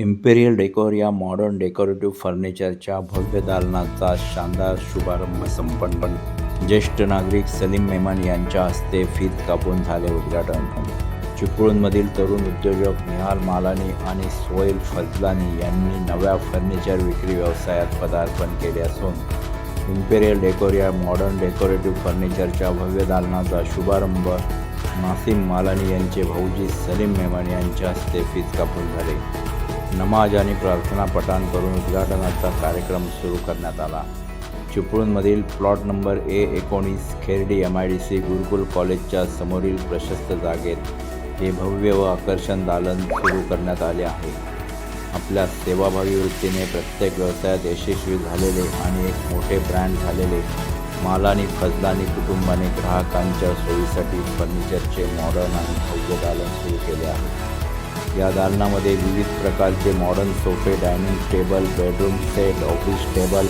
Imperial decor या modern decorative फर्निचरच्या भव्य दालनाचा शानदार शुभारंभ संपन्न. ज्येष्ठ नागरिक सलीम मेमन यांच्या हस्ते फीत कापून झाले उद्घाटन. चिपळूणमधील तरुण उद्योजक निहाल मालानी आणि सोहेल फजलानी यांनी नव्या फर्निचर विक्री व्यवसायात पदार्पण केले असून इम्पेरियल डेकोर या मॉडर्न डेकोरेटिव्ह फर्निचरच्या भव्य दालनाचा शुभारंभ नासिम मालानी यांचे भाऊजी सलीम मेमन यांच्या हस्ते फीत कापून झाले. नमाज आणि प्रार्थना पठाण करून उद्घाटनाचा कार्यक्रम सुरू करण्यात आला. चिपळूणमधील प्लॉट नंबर ए एकोणीस Kherdi M I D C Gurukul कॉलेजच्या समोरील प्रशस्त जागेत हे भव्य व आकर्षण दालन सुरू करण्यात आले आहे. आपल्या सेवाभावी वृत्तीने प्रत्येक व्यवसायात यशस्वी झालेले आणि एक मोठे ब्रँड झालेले मालानी फजलानी कुटुंबाने ग्राहकांच्या सोयीसाठी फर्निचरचे मॉडर्न आणि भव्य दालन सुरू केले आहे. या दालनामध्ये विविध प्रकारचे मॉडर्न सोफे dining table bedroom set office table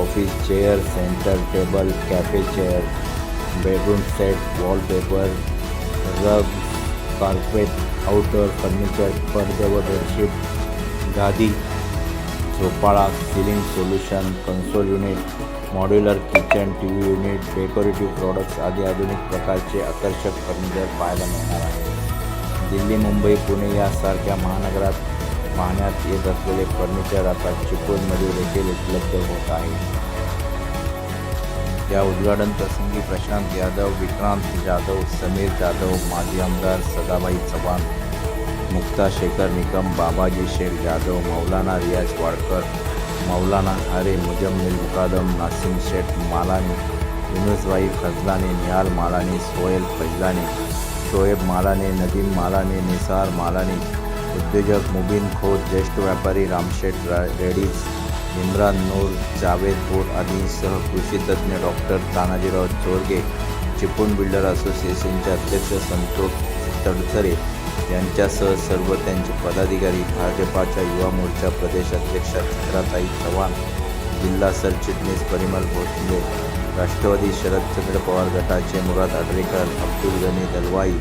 office chair centre table cafe chair bedroom set wallpaper rug carpet outdoor furniture पडदे व बेडशीट गादी झोपाळा ceiling solution console unit modular kitchen T V unit decorative products आदी आधुनिक प्रकारचे आकर्षक furniture पाहायला मिळणार आहे. दिल्ली मुंबई पुणे यासारख्या महानगरात पाहण्यात येत असलेले फर्निचर आता चिपळूणमध्ये देखील उपलब्ध होत आहे. या उद्घाटन प्रसंगी प्रशांत यादव विक्रांत जाधव समीर जाधव माजी आमदार सदाबाई चव्हाण मुक्ता शेखर निकम बाबाजी शेख जाधव मौलाना रियाज वाडकर मौलाना हरे मुजम्मिल मुकादम नासिम शेख मालानी युनुसबाई फजलानी निहाल मालानी सोहेल फजलानी शोएब मालाने नदीम मालाने निसार मालानी उद्योजक मुबीन खोत ज्येष्ठ व्यापारी रामशेठ रा रेडीज इम्रान नूर जावेद बोट आदींसह कृषीतज्ञ डॉक्टर तानाजीराव चोरगे चिपळूण बिल्डर असोसिएशनचे अध्यक्ष संतोष तडसरे यांच्यासह सर्व त्यांचे पदाधिकारी भाजपाच्या युवा मोर्चा प्रदेशाध्यक्षा चित्राताई चव्हाण जिल्हा सरचिटणीस परिमल भोसले राष्ट्रवादी शरदचंद्र पवार गटाचे मुराद आडरेकर अब्दुल गनी दलवाई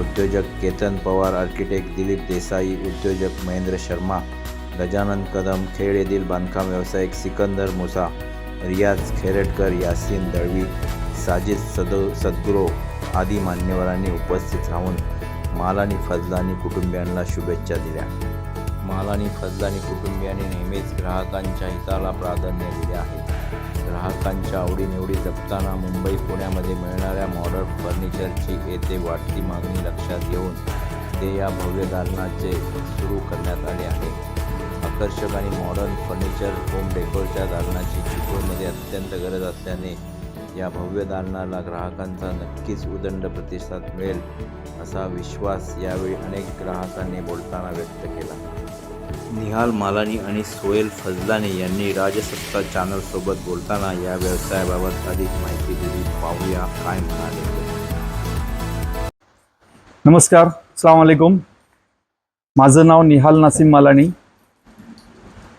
उद्योजक केतन पवार आर्किटेक्ट दिलीप देसाई उद्योजक महेंद्र शर्मा गजानन कदम खेड येथील बांधकाम व्यावसायिक सिकंदर मुसा रियाज खेरटकर यासीन दळवी साजिद सदो सद्गुरो आदी मान्यवरांनी उपस्थित राहून मालानी फजलानी कुटुंबियांना शुभेच्छा दिल्या. आणि फजलानी कुटुंबियांनी नेहमीच ग्राहकांच्या हिताला प्राधान्य दिले आहे. ग्राहकांच्या आवडीनिवडी जपताना मुंबई पुण्यामध्ये मिळणाऱ्या मॉडर्न फर्निचरची येथे वाढती मागणी लक्षात घेऊन ते या भव्य दालनाचे सुरू करण्यात आले आहे. आकर्षक आणि मॉडर्न फर्निचर होम डेकोरच्या दालनाची चिपळूणमध्ये अत्यंत गरज असल्याने या भव्य दालनाला ग्राहकांचा नक्कीच उदंड प्रतिसाद मिळेल असा विश्वास यावेळी अनेक ग्राहकांनी बोलताना व्यक्त केला. निहाल मालानी आणि सोहेल फजलानी यांनी राजसत्ता चॅनलसोबत बोलताना या व्यवसायाबाबत अधिक माहिती दिली. पाहूया काय म्हणाले नमस्कार अस्सलाम माझं नाव निहाल नासिम मालानी.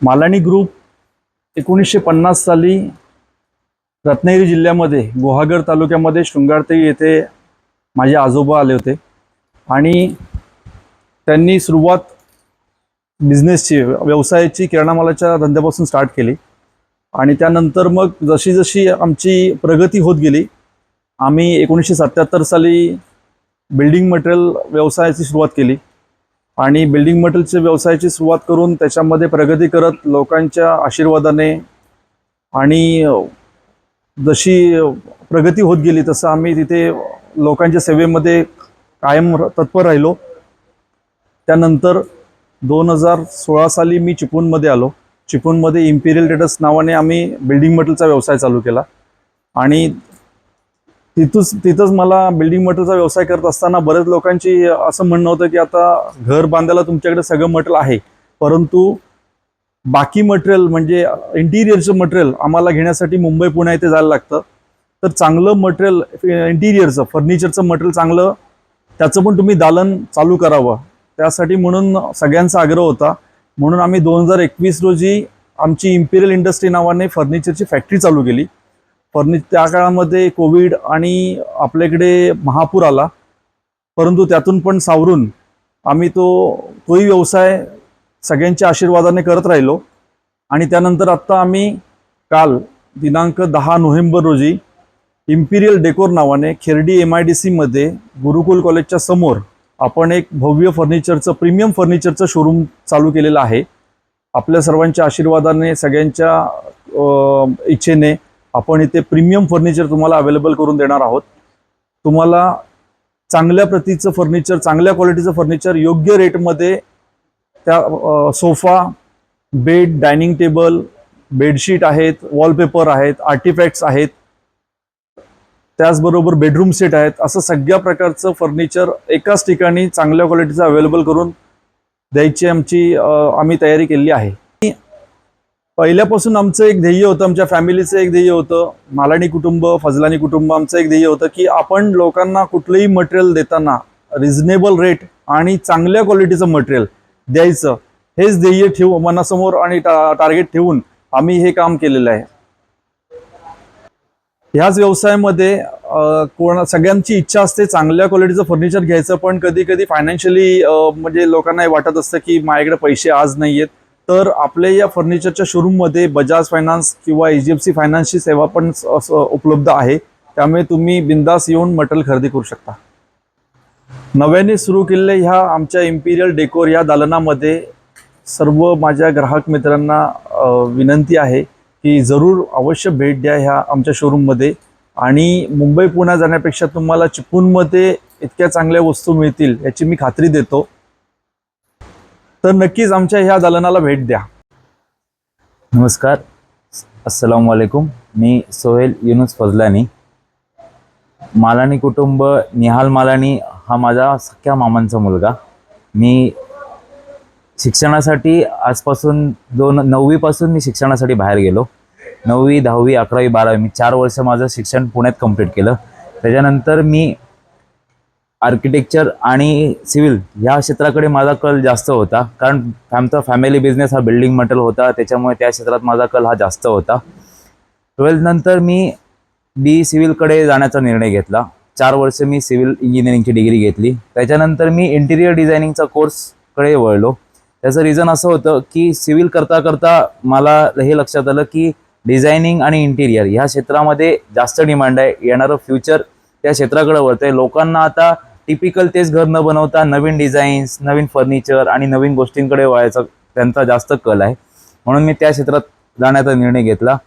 मालानी ग्रुप एकोणीसशे पन्नास साली रत्नागिरी जिल्ह्यामध्ये गुहागर तालुक्यामध्ये शृंगारतई येथे माझे आजोबा आले होते. आणि त्यांनी सुरुवात बिझनेसची व्यवसायाची किराणा मालाच्या धंद्यापासून स्टार्ट केली. आणि त्यानंतर मग जशी जशी आमची प्रगती होत गेली आम्ही एकोणीसशे सत्त्याहत्तर साली बिल्डिंग मटेरियल व्यवसायाची सुरुवात केली. आणि बिल्डिंग मटेरियलच्या व्यवसायाची सुरुवात करून त्याच्यामध्ये प्रगती करत लोकांच्या आशीर्वादाने आणि जशी प्रगती होत गेली तसं आम्ही तिथे लोकांच्या सेवेमध्ये कायम तत्पर राहिलो. त्यानंतर दोन हजार सोळा साली मी चिपळूणमध्ये आलो. चिपळूणमध्ये इम्पिरियल ट्रेडर्स नावाने आम्ही बिल्डिंग मटेरियलचा व्यवसाय चालू केला. आणि तिथूच तिथंच मला बिल्डिंग मटेरियलचा व्यवसाय करत असताना बऱ्याच लोकांची असं म्हणणं होतं की आता घर बांधायला तुमच्याकडे सगळं मटेरियल आहे. परंतु बाकी मटेरियल म्हणजे इंटिरियरचं मटेरियल आम्हाला घेण्यासाठी मुंबई पुणे इथे जायला लागतं. तर चांगलं मटेरियल इंटिरियरचं फर्निचरचं मटेरियल चांगलं त्याचं पण तुम्ही दालन चालू करावं. त्यासाठी म्हणून सगळ्यांचा आग्रह होता. म्हणून आम्ही दोन हजार एकवीस रोजी आमची इम्पिरियल इंडस्ट्री नावाने फर्निचरची फॅक्टरी चालू केली. फर्नि त्या काळामध्ये कोविड आणि आपल्याकडे महापूर आला. परंतु त्यातून पण सावरून आम्ही तो तोही व्यवसाय सगळ्यांच्या आशीर्वादाने करत राहिलो. आणि त्यानंतर आत्ता आम्ही काल दिनांक दहा नोव्हेंबर रोजी इम्पिरियल डेकोर नावाने खेर्डी एम आय डी सीमध्ये गुरुकुल कॉलेजच्या समोर आपण एक भव्य फर्निचरचं प्रीमियम फर्निचरचं शोरूम चालू केलेलं आहे. आपल्या सर्वांच्या आशीर्वादाने सगळ्यांच्या इच्छेने आपण इथे प्रीमियम फर्निचर तुम्हाला अवेलेबल करून देणार आहोत. तुम्हाला चांगल्या प्रतीचं फर्निचर चांगल्या क्वालिटीचं फर्निचर योग्य रेटमध्ये त्या sofa bed dining table bedsheet आहेत वॉलपेपर आहेत आर्टिफॅक्ट्स आहेत त्याचबरोबर बेडरूम सेट आहेत. असं सगळ्या प्रकारचं फर्निचर एकाच ठिकाणी चांगल्या क्वालिटीचं अवेलेबल करून द्यायची आमची आम्ही तयारी केलेली आहे. पहिल्यापासून आमचं एक ध्येय होतं आमच्या फॅमिलीचं एक ध्येय होतं. मालानी कुटुंब फजलानी कुटुंब आमचं एक ध्येय होतं की आपण लोकांना कुठलंही मटेरियल देताना रिझनेबल रेट आणि चांगल्या क्वालिटीचं मटेरियल द्यायचं. हेच ध्येय ठेवू मनासमोर आणि टा टार्गेट ठेवून आम्ही हे काम केलेलं आहे. ह्याच व्यवसायामध्ये कोण सगळ्यांची इच्छा असते चांगल्या क्वालिटीचं फर्निचर घ्यायचं पण कधी कधी फायनान्शियली म्हणजे लोकांना वाटत असतं की माझ्याकडे पैसे आज नाही आहेत तर आपल्या या फर्निचरच्या शोरूममध्ये बजाज फायनान्स किंवा एच डी एफ सी फायनान्सची सेवा पण उपलब्ध आहे. त्यामुळे तुम्ही बिंदास येऊन मटेरियल खरेदी करू शकता. नव्याने सुरू केलेल्या ह्या आमच्या इम्पिरियल डेकोर या दालनामध्ये सर्व माझ्या ग्राहक मित्रांना विनंती आहे. की जरूर अवश्य भेट द्या ह्या आमच्या शोरूममध्ये आणि मुंबई पुण्या जाण्यापेक्षा तुम्हाला चिपळूणमध्ये इतक्या चांगल्या वस्तू मिळतील याची मी खात्री देतो. तर नक्कीच आमच्या ह्या दालनाला भेट द्या. नमस्कार. अस्सलाम वालेकुम मी सोहेल युनुस फजलानी. मालानी कुटुंब निहाल मालानी हा माझा सख्या मामांचा मुलगा. मी शिक्षणासाठी आजपासून दोन नववीपासून मी शिक्षणासाठी बाहेर गेलो. नववी दहावी अकरावी बारावी मी चार वर्ष माझं शिक्षण पुण्यात कंप्लीट केलं. त्याच्यानंतर मी आर्किटेक्चर आणि सिव्हिल ह्या क्षेत्राकडे माझा कल जास्त होता. कारण आमचा फॅमिली बिझनेस हा बिल्डिंग मटेरियल होता. त्याच्यामुळे त्या क्षेत्रात माझा कल हा जास्त होता. ट्वेल्थनंतर मी बी सिव्हिलकडे जाण्याचा निर्णय घेतला. चार वर्ष मी सिव्हिल इंजिनिअरिंगची डिग्री घेतली. त्याच्यानंतर मी इंटिरियर डिझायनिंगचा कोर्सकडे वळलो. त्याचं रिझन असं होतं की सिव्हिल करता करता मला हे लक्षात आलं की डिझायनिंग आणि इंटिरियर ह्या क्षेत्रामध्ये जास्त डिमांड आहे. येणारं फ्युचर त्या क्षेत्राकडे वळतंय. लोकांना आता टिपिकल तेच घर न बनवता नवीन डिझाईन्स नवीन फर्निचर आणि नवीन गोष्टींकडे वळायचा त्यांचा जास्त कल आहे. म्हणून मी त्या क्षेत्रात जाण्याचा निर्णय घेतला.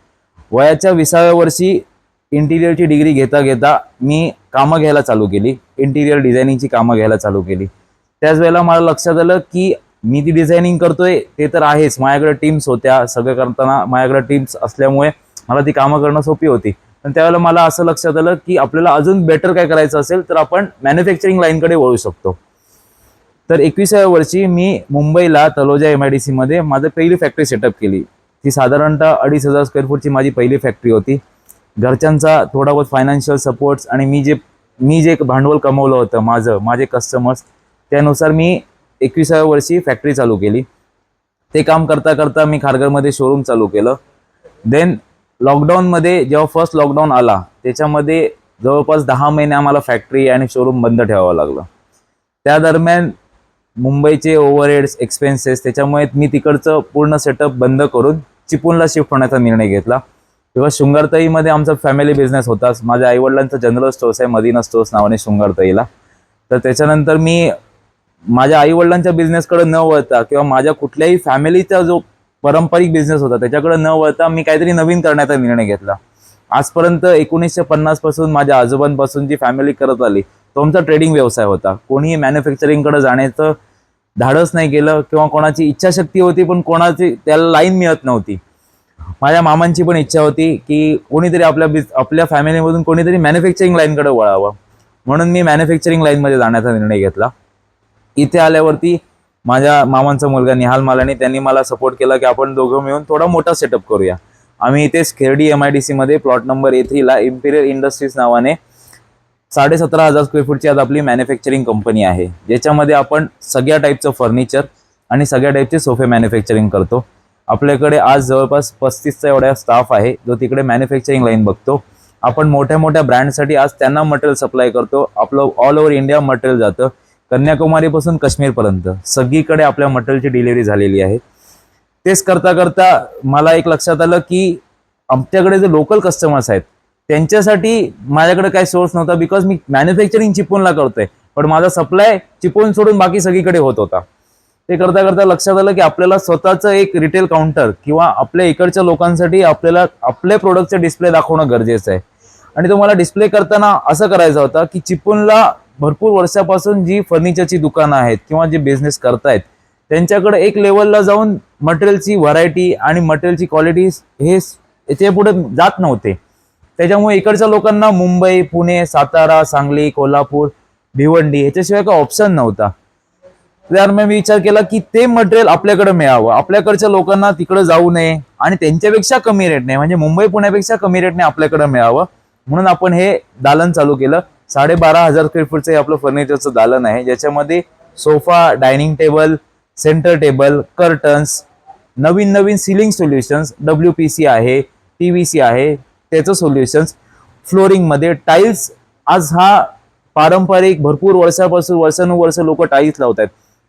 वयाच्या विसाव्या वर्षी इंटिरियरची डिग्री घेता घेता मी कामं घ्यायला चालू केली. इंटिरियर डिझायनिंगची कामं घ्यायला चालू केली. त्याच वेळेला मला लक्षात आलं की मी ती डिझायनिंग करतोय ते तर आहेच. माझ्याकडे टीम्स होत्या सगळं करताना माझ्याकडे टीम्स असल्यामुळे मला ती कामं करणं सोपी होती. पण त्यावेळेला मला असं लक्षात आलं की आपल्याला अजून बेटर काय करायचं असेल तर आपण मॅन्युफॅक्चरिंग लाईनकडे वळू शकतो. तर एकविसाव्या वर्षी मी मुंबईला तलोजा एम आय डी सीमध्ये माझं पहिली फॅक्टरी सेटअप केली. ती साधारणतः अडीच हजार स्क्वेअर फूटची माझी पहिली फॅक्टरी होती. घरच्यांचा थोडा बहुत फायनान्शियल सपोर्ट्स आणि मी जे मी जे भांडवल कमवलं होतं माझं माझे कस्टमर्स त्यानुसार मी एकविसाव्या वर्षी फॅक्टरी चालू केली. ते काम करता करता मी खारघरमध्ये शोरूम चालू केलं. देन लॉकडाऊनमध्ये जेव्हा फर्स्ट लॉकडाऊन आला त्याच्यामध्ये जवळपास दहा महिने आम्हाला फॅक्टरी आणि शोरूम बंद ठेवावं लागलं. त्या दरम्यान मुंबईचे ओव्हरहेड्स एक्सपेन्सेस त्याच्यामुळे मी तिकडचं पूर्ण सेटअप बंद करून चिपूनला शिफ्ट होण्याचा निर्णय घेतला. तेव्हा शृंगारताईमध्ये आमचा फॅमिली बिझनेस होताच. माझ्या आईवडिलांचं जनरल स्टोर्स आहे मदिना स्टोर्स नावाने शृंगारताईला. तर त्याच्यानंतर मी माझ्या आई वडिलांच्या बिझनेसकडे न वळता किंवा माझ्या कुठल्याही फॅमिलीचा जो पारंपरिक बिझनेस होता त्याच्याकडे न वळता मी काहीतरी नवीन करण्याचा निर्णय घेतला. आजपर्यंत एकोणीसशे पन्नासपासून माझ्या आजोबांपासून जी फॅमिली करत आली तो आमचा ट्रेडिंग व्यवसाय होता. कोणीही मॅन्युफॅक्चरिंगकडे जाण्याचं धाडस नाही केलं किंवा कोणाची इच्छाशक्ती होती पण कोणाची त्याला लाईन मिळत नव्हती. माझ्या मामांची पण इच्छा होती की कोणीतरी आपल्या बिझ आपल्या फॅमिलीमधून कोणीतरी मॅन्युफॅक्चरिंग लाईनकडे वळावं. म्हणून मी मॅन्युफॅक्चरिंग लाईनमध्ये जाण्याचा निर्णय घेतला. इथे आल्यावरती माझ्या मामांचा मुलगा निहाल मालानी त्यांनी मला सपोर्ट केला की आपण दोघं मिळून थोडा मोठा सेटअप करूया. आम्ही इथेच खेरडी एम आय डी सीमध्ये प्लॉट नंबर ए थ्रीला इम्पिरियल इंडस्ट्रीज नावाने साडेसतरा हजार स्क्वेअर फूटची आज आपली मॅन्युफॅक्चरिंग कंपनी आहे. ज्याच्यामध्ये आपण सगळ्या टाईपचं फर्निचर आणि सगळ्या टाईपचे सोफे मॅन्युफॅक्चरिंग करतो. आपल्याकडे आज जवळपास पस्तीसचा एवढा स्टाफ आहे जो तिकडे मॅन्युफॅक्चरिंग लाईन बघतो. आपण मोठ्या मोठ्या ब्रँडसाठी आज त्यांना मटेरियल सप्लाय करतो. आपलं ऑल ओव्हर इंडिया मटेरियल जातं. कन्याकुमारीपासून काश्मीरपर्यंत. सगळीकडे आपल्या मटेरियलची डिलिव्हरी झालेली आहे. तेच करता करता मला एक लक्षात आलं की आमच्याकडे जे लोकल कस्टमर्स आहेत त्यांच्यासाठी माझ्याकडे काही सोर्स नव्हता बिकॉज मी मॅन्युफॅक्चरिंग चिपळूणला करतोय. पण माझा सप्लाय चिपळूण सोडून बाकी सगळीकडे होत होता. ते करता करता लक्षात आलं की आपल्याला स्वतःचं एक रिटेल काउंटर किंवा आपल्या इकडच्या लोकांसाठी आपल्याला आपले प्रोडक्टचे डिस्प्ले दाखवणं गरजेचं आहे. आणि तो मला डिस्प्ले करताना असं करायचं होता की चिपळूणला भरपूर वर्षापासून जी फर्निचरची दुकानं आहेत किंवा जे बिझनेस करतायत त्यांच्याकडे एक लेवलला जाऊन मटेरियलची व्हरायटी आणि मटेरियलची क्वालिटी हे याच्यापुढे जात नव्हते. त्याच्यामुळे इकडच्या लोकांना मुंबई पुणे सातारा सांगली कोल्हापूर भिवंडी ह्याच्याशिवाय काही ऑप्शन नव्हता. त्यामुळे मी विचार केला की ते मटेरियल आपल्याकडे मिळावं. आपल्याकडच्या लोकांना तिकडे जाऊ नये आणि त्यांच्यापेक्षा कमी रेटने म्हणजे मुंबई पुण्यापेक्षा कमी रेटने आपल्याकडे मिळावं. म्हणून आपण हे दालन चालू केलं. साडेबारा हजार स्क्वेअर फूटचं हे आपलं फर्निचरचं दालन आहे. ज्याच्यामध्ये sofa dining table centre table curtains नवीन नवीन ceiling solutions W P C आहे टी व्ही सी आहे त्याचं सोल्युशन्स फ्लोरिंगमध्ये टाईल्स आज हा पारंपरिक भरपूर वर्षापासून वर्षानुवर्ष लोक टाईल्स लावत आहेत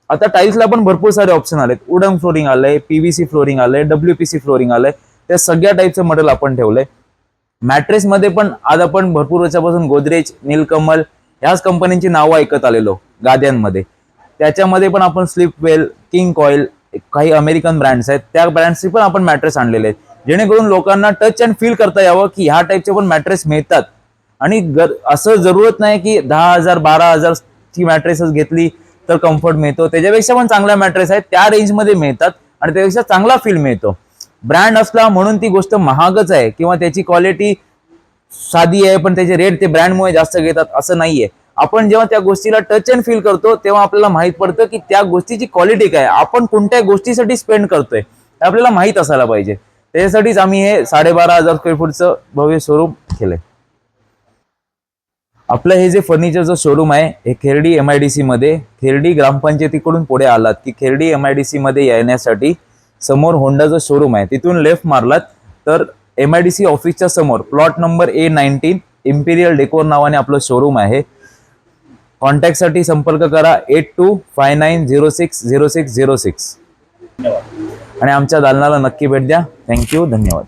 आता टाईल्सला पण भरपूर सारे ऑप्शन आलेत. उडन फ्लोरिंग आलंय पीव्हीसी फ्लोरिंग आलंय डब्ल्यू पी सी फ्लोरिंग आलंय. त्या सगळ्या टाईपचं मटेरियल आपण ठेवलंय. मॅट्रेस मध्ये पण आज आपण भरपूर वर्षापासून गोदरेज नीलकमल ह्याच कंपन्यांची नावं ऐकत आलेलो गाद्यांमध्ये. त्याच्यामध्ये पण आपण स्लिपवेल किंग कॉईल काही अमेरिकन ब्रँड्स आहेत. त्या ब्रँड्सचे पण आपण मॅट्रेस आणलेले आहेत. जेणेकरून लोकांना टच अँड फील करता यावं की ह्या टाईपचे पण मॅट्रेस मिळतात. आणि गर असं जरूरत नाही की दहा हजार बारा हजारची मॅट्रेसच घेतली तर कम्फर्ट मिळतो. त्याच्यापेक्षा पण चांगल्या मॅट्रेस आहेत. त्या रेंजमध्ये मिळतात. आणि त्यापेक्षा चांगला फील मिळतो. ब्रँड असला म्हणून ती गोष्ट महागच आहे. किंवा त्याची क्वालिटी साधी आहे पण त्याचे रेट ते ब्रँडमुळे जास्त घेतात असं नाहीये. आपण जेव्हा त्या गोष्टीला टच अँड फील करतो तेव्हा आपल्याला माहीत पडतं की त्या गोष्टीची क्वालिटी काय आपण कोणत्या गोष्टीसाठी स्पेंड करतोय ते आपल्याला माहीत असायला पाहिजे. त्याच्यासाठीच आम्ही हे साडेबारा हजार स्क्वेअर फूटचं भव्य शोरूम केलंय. आपलं हे जे फर्निचरचं शोरूम आहे हे Kherdi M I D C मध्ये खेरडी ग्रामपंचायतीकडून पुढे आलात की Kherdi M I D C मध्ये येण्यासाठी समोर होंडाचं शोरूम आहे तिथून लेफ्ट मारलात. तर एम आय डी सी ऑफिसच्या समोर plot number A nineteen imperial decor नावाने आपलं शोरूम आहे. कॉन्टॅक्टसाठी संपर्क करा eight two five nine zero six zero six zero six आणि आमच्या दालनाला नक्की भेट द्या. थँक्यू धन्यवाद.